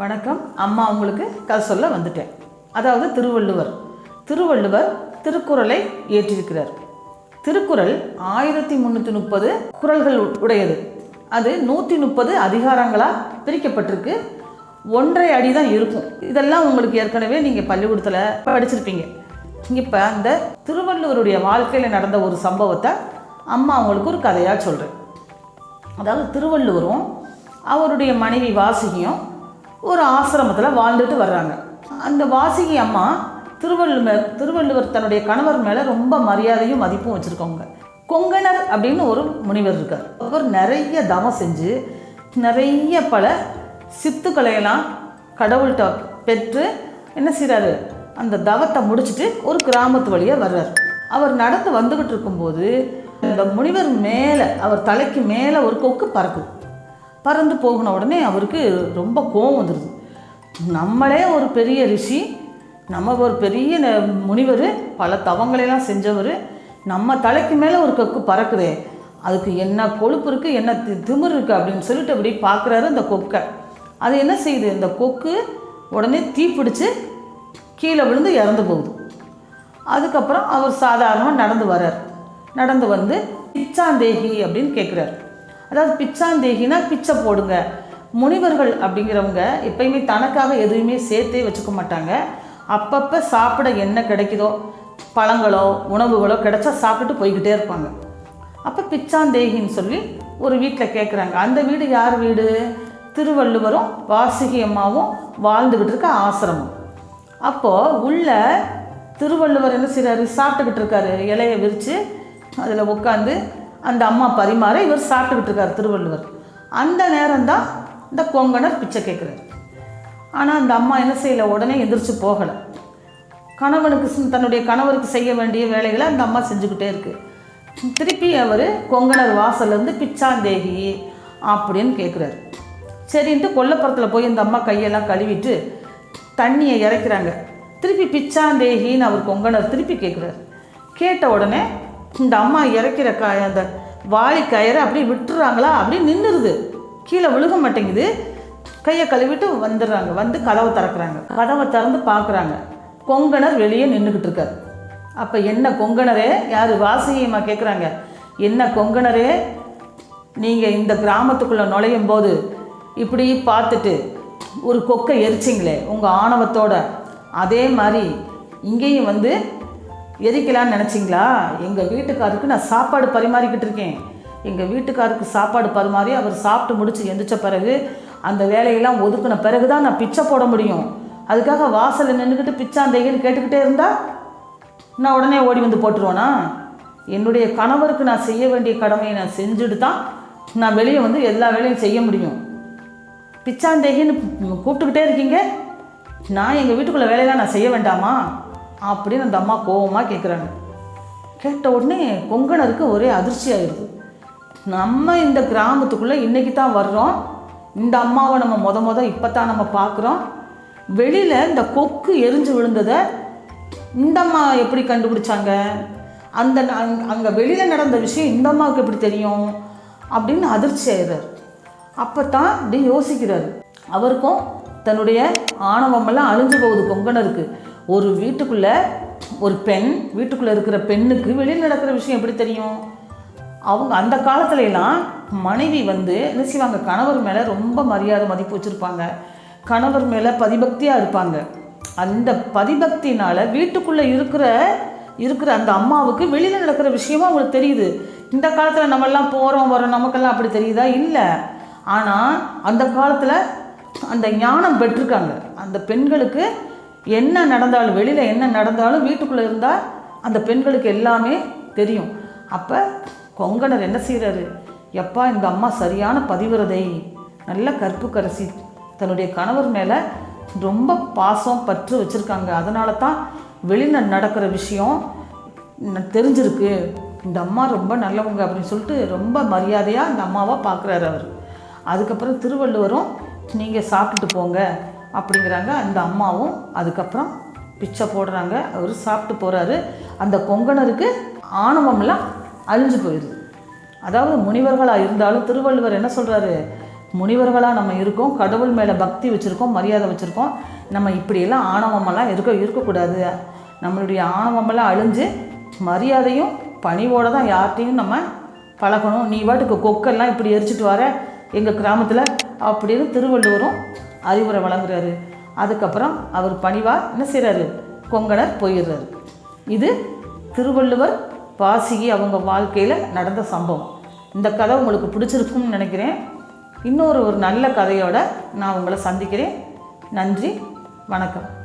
வணக்கம். அம்மா உங்களுக்கு கதை சொல்ல வந்துட்டேன். அதாவது திருவள்ளுவர். திருவள்ளுவர் திருக்குறளை இயற்றியிருக்கிறார். திருக்குறள் ஆயிரத்தி முந்நூற்றி முப்பது குறள்கள் உடையது. அது நூற்றி முப்பது அதிகாரங்களாக பிரிக்கப்பட்டிருக்கு. ஒன்றரை அடி தான் இருக்கும். இதெல்லாம் உங்களுக்கு ஏற்கனவே நீங்கள் பள்ளிக்கூடத்தில் படிச்சிருப்பீங்க. இப்போ அந்த திருவள்ளுவருடைய வாழ்க்கையில் நடந்த ஒரு சம்பவத்தை அம்மா அவங்களுக்கு ஒரு கதையாக சொல்கிறேன் அதாவது திருவள்ளுவரும் அவருடைய மனைவி வாசுகியும் ஒரு ஆசிரமத்தில் வாழ்ந்துட்டு வர்றாங்க. அந்த வாசிகி அம்மா திருவள்ளுவர் திருவள்ளுவர் தன்னுடைய கணவர் மேலே ரொம்ப மரியாதையும் மதிப்பும் வச்சுருக்கவங்க. கொங்கணர் அப்படின்னு ஒரு முனிவர் இருக்கார். அவர் நிறைய தவம் செஞ்சு நிறைய பல சித்துக்களையெல்லாம் கடவுள்கிட்ட பெற்று என்ன செய்கிறாரு அந்த தவத்தை முடிச்சுட்டு ஒரு கிராமத்து வழியாக வர்றார். அவர் நடந்து வந்துக்கிட்டு இருக்கும்போது இந்த முனிவர் மேலே அவர் தலைக்கு மேலே ஒரு கொக்கு பறக்குது. பறந்து போகின உடனே அவருக்கு ரொம்ப கோவம் வந்துடுது நம்மளே ஒரு பெரிய ரிஷி நம்ம ஒரு பெரிய ந- முனிவர் பல தவங்களையெல்லாம் செஞ்சவர் நம்ம தலைக்கு மேலே ஒரு கொக்கு பறக்குதே அதுக்கு என்ன கொழுப்பு இருக்குது என்ன தி இருக்குது அப்படின்னு சொல்லிட்டு அப்படி பார்க்குறாரு அந்த கொக்கை. அது என்ன செய்யுது? இந்த கொக்கு உடனே தீப்பிடிச்சு கீழே விழுந்து இறந்து போகுது. அதுக்கப்புறம் அவர் சாதாரணமாக நடந்து வர்றார். நடந்து வந்து பிச்சாந்தேகி அப்படின்னு கேட்குறாரு அதாவது பிச்சாந்தேகினா பிச்சை போடுங்க. முனிவர்கள் அப்படிங்கிறவங்க எப்பயுமே தனக்காக எதுவுமே சேர்த்தே வச்சுக்க மாட்டாங்க. அப்பப்போ சாப்பிட என்ன கிடைக்குதோ பழங்களோ உணவுகளோ கிடைச்சா சாப்பிட்டு போய்கிட்டே இருப்பாங்க. அப்போ பிச்சாந்தேகின்னு சொல்லி ஒரு வீட்டில் கேட்குறாங்க அந்த வீடு யார் வீடு? திருவள்ளுவரும் வாசுகி அம்மாவும் வாழ்ந்துக்கிட்டு இருக்க ஆசிரமம். அப்போது உள்ள திருவள்ளுவர் என்ன செய்கிறாரு சாப்பிட்டுக்கிட்டு இருக்காரு. இலையை விரித்து அதில் உட்காந்து அந்த அம்மா பரிமாற இவர் சாப்பிட்டுக்கிட்டு இருக்கார் திருவள்ளுவர். அந்த நேரம்தான் இந்த கொங்கணர் பிச்சை கேட்குறாரு ஆனால் அந்த அம்மா என்ன செய்யலை? உடனே எந்திரிச்சு போகலை. கணவனுக்கு தன்னுடைய கணவருக்கு செய்ய வேண்டிய வேலைகளை அந்த அம்மா செஞ்சுக்கிட்டே இருக்குது திருப்பி அவர் கொங்கணர் வாசல்லேருந்து பிச்சாந்தேகி அப்படின்னு கேட்குறாரு சரின்ட்டு கொல்லப்புறத்தில் போய் இந்த அம்மா கையெல்லாம் கழுவிட்டு தண்ணியை இறைக்கிறாங்க. திருப்பி பிச்சாந்தேகின்னு அவர் கொங்கணர் திருப்பி கேட்குறாரு கேட்ட உடனே இந்த அம்மா இறைக்கிற காய அந்த வாளி கயிறை அப்படியே விட்டுறாங்களா? அப்படியே நின்றுருது கீழே விழுக மாட்டேங்குது. கையை கழுவிட்டு வந்துடுறாங்க. வந்து கதவை திறக்கிறாங்க. கதவை திறந்து பார்க்குறாங்க. கொங்கணர் வெளியே நின்றுக்கிட்டு இருக்காரு. அப்போ என்ன கொங்கணரே? யார்? வாசியம்மா கேட்குறாங்க என்ன கொங்கணரே? நீங்கள் இந்த கிராமத்துக்குள்ளே நுழையும் போது இப்படி பார்த்துட்டு ஒரு கொக்கை எரிச்சிங்களே உங்கள் ஆணவத்தோட. அதே மாதிரி இங்கேயும் வந்து எரிக்கலான்னு நினச்சிங்களா? எங்கள் வீட்டுக்காருக்கு நான் சாப்பாடு பரிமாறிக்கிட்டு இருக்கேன். எங்கள் வீட்டுக்காருக்கு சாப்பாடு பரிமாறி அவர் சாப்பிட்டு முடித்து எந்திரிச்ச பிறகு அந்த வேலையெல்லாம் ஒதுக்கின பிறகு தான் நான் பிச்சை போட முடியும். அதுக்காக வாசலில் நின்றுக்கிட்டு பிச்சாந்தேகன்னு கேட்டுக்கிட்டே இருந்தா நான் உடனே ஓடி வந்து போட்டுருவேனா? என்னுடைய கணவருக்கு நான் செய்ய வேண்டிய கடமையை நான் செஞ்சுட்டு தான் நான் வெளியே வந்து எல்லா வேலையும் செய்ய முடியும். பிச்சாந்தேகின்னு கூப்பிட்டுக்கிட்டே இருக்கீங்க? நான் எங்கள் வீட்டுக்குள்ளே வேலையெல்லாம் நான் செய்ய வேண்டாமா? அப்படின்னு அந்த அம்மா கோவமாக கேட்குறாங்க கேட்ட உடனே கொங்கணருக்கு ஒரே அதிர்ச்சி ஆயிடுது நம்ம இந்த கிராமத்துக்குள்ளே இன்றைக்கி தான் வர்றோம். இந்த அம்மாவை நம்ம மொத மொதல் இப்போ தான் நம்ம பார்க்குறோம். வெளியில் இந்த கொக்கு எரிஞ்சு விழுந்ததை இந்த அம்மா எப்படி கண்டுபிடிச்சாங்க? அந்த அங்கே வெளியில் நடந்த விஷயம் இந்த அம்மாவுக்கு எப்படி தெரியும்? அப்படின்னு அதிர்ச்சி ஆயிடுறார். அப்போ தான் இப்படி யோசிக்கிறார். அவருக்கும் தன்னுடைய ஆணவமெல்லாம் அழிஞ்சு போகுது கொங்கணருக்கு ஒரு வீட்டுக்குள்ளே ஒரு பெண் வீட்டுக்குள்ளே இருக்கிற பெண்ணுக்கு வெளியில் நடக்கிற விஷயம் எப்படி தெரியும்? அவங்க அந்த காலத்துல எல்லாம் மனைவி வந்து என்ன செய்வாங்க? கணவர் மேலே ரொம்ப மரியாதை மதிப்பு வச்சுருப்பாங்க. கணவர் மேலே பதிபக்தியாக இருப்பாங்க. அந்த பதிபக்தினால வீட்டுக்குள்ளே இருக்கிற இருக்கிற அந்த அம்மாவுக்கு வெளியில் நடக்கிற விஷயமும் அவங்களுக்கு தெரியுது. இந்த காலத்தில் நம்மெல்லாம் போகிறோம் வரோம் நமக்கெல்லாம் அப்படி தெரியுதா? இல்லை. ஆனால் அந்த காலத்தில் அந்த ஞானம் பெற்றிருக்காங்க. அந்த பெண்களுக்கு என்ன நடந்தாலும் வெளியில் என்ன நடந்தாலும் வீட்டுக்குள்ளே இருந்தால் அந்த பெண்களுக்கு எல்லாமே தெரியும். அப்போ கொங்கணர் என்ன செய்கிறாரு எப்பா இந்த அம்மா சரியான பதிவிரதை நல்ல கற்புக்கரசி தன்னுடைய கணவர் மேலே ரொம்ப பாசம் பற்று வச்சுருக்காங்க. அதனால தான் வெளியில் நடக்கிற விஷயம் தெரிஞ்சிருக்கு. இந்த அம்மா ரொம்ப நல்லவங்க அப்படின்னு சொல்லிட்டு ரொம்ப மரியாதையாக இந்த அம்மாவை பார்க்குறாரு அவர். அதுக்கப்புறம் திருவள்ளுவரும் நீங்கள் சாப்பிட்டுட்டு போங்க அப்படிங்கிறாங்க. அந்த அம்மாவும் அதுக்கப்புறம் பிச்சை போடுறாங்க. அவர் சாப்பிட்டு போகிறாரு அந்த கொங்கணருக்கு ஆணவம்லாம் அழிஞ்சு போயிடுது அதாவது முனிவர்களாக இருந்தாலும் திருவள்ளுவர் என்ன சொல்கிறாரு முனிவர்களாக நம்ம இருக்கோம் கடவுள் மேலே பக்தி வச்சுருக்கோம் மரியாதை வச்சுருக்கோம். நம்ம இப்படியெல்லாம் ஆணவமெல்லாம் இருக்க இருக்கக்கூடாது. நம்மளுடைய ஆணவமெல்லாம் அழிஞ்சு மரியாதையும் பணிவோடு தான் யார்கிட்டையும் நம்ம பழகணும். நீ வாட்டுக்கு கொக்கெல்லாம் இப்படி எரிச்சிட்டு வர எங்கள் கிராமத்தில் அப்படின்னு திருவள்ளுவரும் அறிவுரை வழங்குறாரு. அதுக்கப்புறம் அவர் பணிவாக என்ன செய்கிறாரு கொங்கணர் போயிடுறாரு. இது திருவள்ளுவர் வாசிகி அவங்க வாழ்க்கையில் நடந்த சம்பவம். இந்த கதை உங்களுக்கு பிடிச்சிருக்கும்னு நினைக்கிறேன். இன்னொரு ஒரு நல்ல கதையோடு நான் உங்களை சந்திக்கிறேன். நன்றி வணக்கம்.